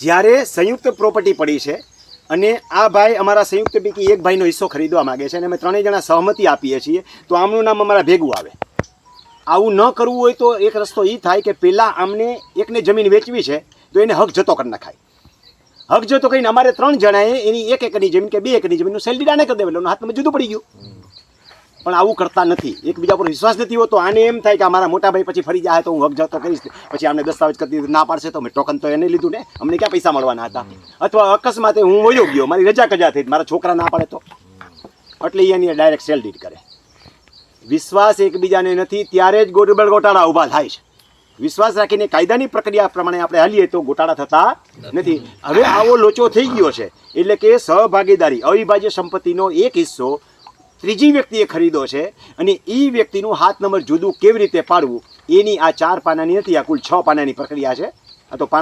જ્યારે સંયુક્ત પ્રોપર્ટી પડી છે અને આ ભાઈ અમારા સંયુક્ત પૈકી એક ભાઈનો હિસ્સો ખરીદવા માગે છે અને અમે ત્રણેય જણા સહમતિ આપીએ છીએ, તો આમનું નામ અમારા ભેગું આવે. આવું ન કરવું હોય તો એક રસ્તો એ થાય કે પહેલાં આમને એકને જમીન વેચવી છે, તો એને હક જતો કરી નખાય. હક જતો કહીને અમારે ત્રણ જણાએ એની એક એકરની જમીન કે બે એકરની જમીનનું સેલ ડીડાને કરી દેવેલું હાથમાં જુદું પડી ગયું. પણ આવું કરતા નથી. એકબીજા પર વિશ્વાસ નથી હોતો. આને એમ થાય કે અમારા મોટા ભાઈ પછી ફરી જાય તો હું હક કરીશ. પછી આમને દસ્તાવેજ કરી દીધું. ના પાડશે તો મેં ટોકન તો એને લીધું ને. અમને ક્યાં પૈસા મળવાના હતા? અથવા અકસ્માતે હું વયો ગયો. મારી રજા કજા થઈ? મારા છોકરા ના પાડે તો? એટલે એની ડાયરેક્ટ સેલ ડીડ કરે. વિશ્વાસ એકબીજાને નથી. ત્યારે જ ગોડબળ ગોટાળા ઊભા થાય છે. વિશ્વાસ રાખીને કાયદાની પ્રક્રિયા પ્રમાણે આપણે હાલીએ તો ગોટાળા થતા નથી. હવે આવો લોચો થઈ ગયો છે. એટલે કે સહભાગીદારી, અવિભાજ્ય સંપત્તિનો એક હિસ્સો ત્રીજી વ્યક્તિએ ખરીદો છે અને એ વ્યક્તિનું હાથ નંબર જુદું કેવી રીતે પાડવું, એની આ ચાર પાનાની નથી, આ કુલ છ પાનાની પ્રક્રિયા છે. આ તો